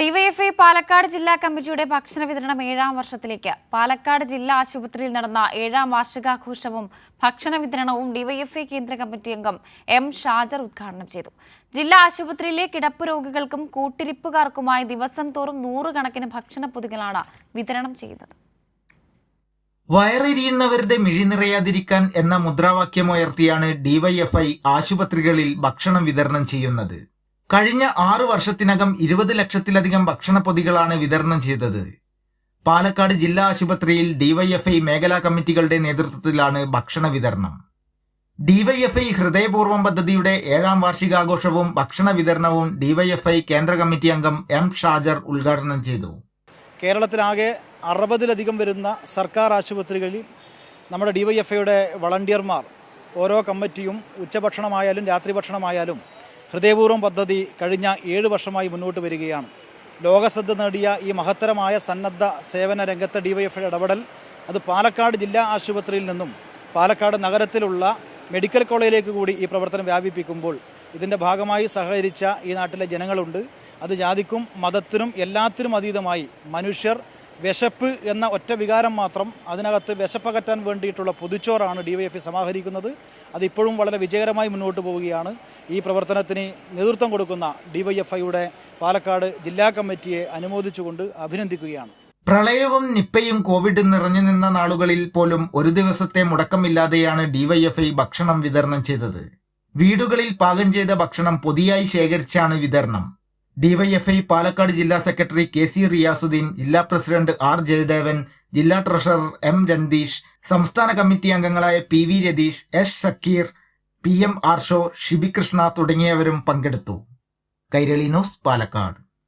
DYFI Palakkad ജില്ലാ കമ്മിറ്റിയുടെ ഭക്ഷണ വിതരണം ഏഴാം വർഷത്തിലേക്ക്. പാലക്കാട് ജില്ലാ ആശുപത്രിയിൽ നടന്ന ഏഴാം വാർഷികാഘോഷവും ഭക്ഷണ വിതരണവും ഡിവൈഎഫ്ഐ കേന്ദ്ര കമ്മിറ്റി അംഗം എം ഷാജർ ഉദ്ഘാടനം ചെയ്തു. ജില്ലാ ആശുപത്രിയിലെ കിടപ്പ് രോഗികൾക്കും കൂട്ടിരിപ്പുകാർക്കുമായി ദിവസം തോറും നൂറുകണക്കിന് ഭക്ഷണ പൊതികളാണ് വിതരണം ചെയ്യുന്നത്. വയറിരിയുന്നവരുടെ മിഴി നിറയാതിരിക്കാൻ എന്ന മുദ്രാവാക്യമുയർത്തിയാണ് ഡിവൈഎഫ്ഐ ആശുപത്രികളിൽ ഭക്ഷണം വിതരണം ചെയ്യുന്നത്. കഴിഞ്ഞ ആറു വർഷത്തിനകം ഇരുപത് ലക്ഷത്തിലധികം ഭക്ഷണപ്പൊതികളാണ് വിതരണം ചെയ്തത്. പാലക്കാട് ജില്ലാ ആശുപത്രിയിൽ ഡിവൈഎഫ്ഐ മേഖലാ കമ്മിറ്റികളുടെ നേതൃത്വത്തിലാണ് ഭക്ഷണ വിതരണം. ഡിവൈഎഫ്ഐ ഹൃദയപൂർവം പദ്ധതിയുടെ ഏഴാം വാർഷികാഘോഷവും ഭക്ഷണ വിതരണവും ഡിവൈഎഫ്ഐ കേന്ദ്ര കമ്മിറ്റി അംഗം എം ഷാജർ ഉദ്ഘാടനം ചെയ്തു. കേരളത്തിലാകെ അറുപതിലധികം വരുന്ന സർക്കാർ ആശുപത്രികളിൽ നമ്മുടെ ഡിവൈഎഫ്ഐയുടെ വളണ്ടിയർമാർ ഓരോ കമ്മിറ്റിയും ഉച്ചഭക്ഷണമായാലും രാത്രി ഭക്ഷണമായാലും ഹൃദയപൂർവം പദ്ധതി കഴിഞ്ഞ ഏഴ് വർഷമായി മുന്നോട്ട് വരികയാണ്. ലോകശ്രദ്ധ നേടിയ ഈ മഹത്തരമായ സന്നദ്ധ സേവന രംഗത്തെ ഡി വൈ എഫ് ഇടപെടൽ അത് പാലക്കാട് ജില്ലാ ആശുപത്രിയിൽ നിന്നും പാലക്കാട് നഗരത്തിലുള്ള മെഡിക്കൽ കോളേജിലേക്ക് കൂടി ഈ പ്രവർത്തനം വ്യാപിപ്പിക്കുമ്പോൾ ഇതിന്റെ ഭാഗമായി സഹകരിച്ച ഈ നാട്ടിലെ ജനങ്ങളുണ്ട്. അത് ജാതിക്കും മതത്തിനും എല്ലാത്തിനും അതീതമായി മനുഷ്യർ വിശപ്പ് എന്ന ഒറ്റ വികാരം മാത്രം അതിനകത്ത് വിശപ്പകറ്റാൻ വേണ്ടിയിട്ടുള്ള പൊതിച്ചോറാണ് ഡി വൈ എഫ് സമാഹരിക്കുന്നത്. അതിപ്പോഴും വളരെ വിജയകരമായി മുന്നോട്ട് പോവുകയാണ്. ഈ പ്രവർത്തനത്തിന് നേതൃത്വം കൊടുക്കുന്ന ഡി വൈ എഫ് ഐയുടെ പാലക്കാട് ജില്ലാ കമ്മിറ്റിയെ അനുമോദിച്ചുകൊണ്ട് അഭിനന്ദിക്കുകയാണ്. പ്രളയവും നിപ്പയും കോവിഡ് നിറഞ്ഞു നിന്ന നാളുകളിൽ പോലും ഒരു ദിവസത്തെ മുടക്കമില്ലാതെയാണ് ഡിവൈഎഫ്ഐ ഭക്ഷണം വിതരണം ചെയ്തത്. വീടുകളിൽ പാകം ചെയ്ത ഭക്ഷണം പൊതിയായി ശേഖരിച്ചാണ് വിതരണം. ഡിവൈഎഫ്ഐ പാലക്കാട് ജില്ലാ സെക്രട്ടറി കെ സി റിയാസുദ്ദീൻ ജില്ലാ പ്രസിഡന്റ് ആർ ജയദേവൻ ജില്ലാ ട്രഷറർ എം രണ്ടീഷ് സംസ്ഥാന കമ്മിറ്റി അംഗങ്ങളായ P V Ratheesh S Shakkeer P M Arsho Shibikrishna തുടങ്ങിയവരും പങ്കെടുത്തു. കൈരളി ന്യൂസ് പാലക്കാട്.